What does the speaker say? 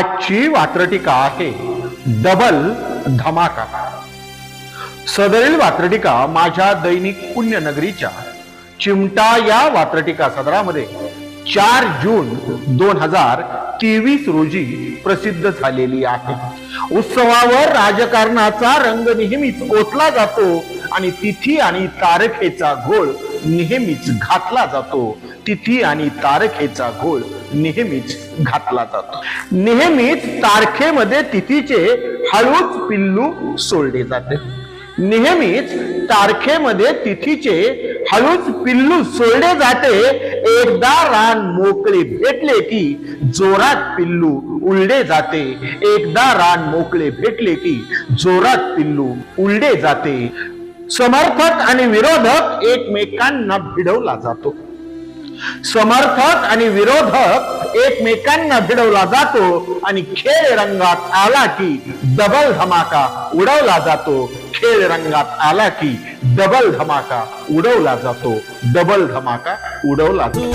आजची वात्रटिका आहे डबल धमाका. सदरील वात्रटिका माझ्या दैनिक पुण्यनगरीच्या चिमटा या वात्रटिका सदरामध्ये चार जून दोन हजार तेवीस रोजी प्रसिद्ध झालेली आहे. उत्सवावर राजकारणाचा रंग नेहमीच ओतला जातो आणि तिथी आणि तारखेचा घोळ नेहमीच घातला जातो. तिथी आणि तारखेचा घोळ नेहमीच घातला जातो. नेहमीच तारखेमध्ये तिथीचे हळूच पिल्लू सोडले जाते. नेहमीच तारखेमध्ये तिथीचे हळूच पिल्लू सोडले जाते. एकदा रान मोकळे भेटले की जोरात पिल्लू उलडे जाते. एकदा रान मोकळे भेटले की जोरात पिल्लू उलडे जाते. समर्थक आणि विरोधक एकमेकांना भिडवला जातो. समर्थक आणि विरोधक एकमेकांना भिडवला जातो आणि खेळ रंगात आला की डबल धमाका उडवला जातो. खेळ रंगात आला की डबल धमाका उडवला जातो. डबल धमाका उडवला जातो.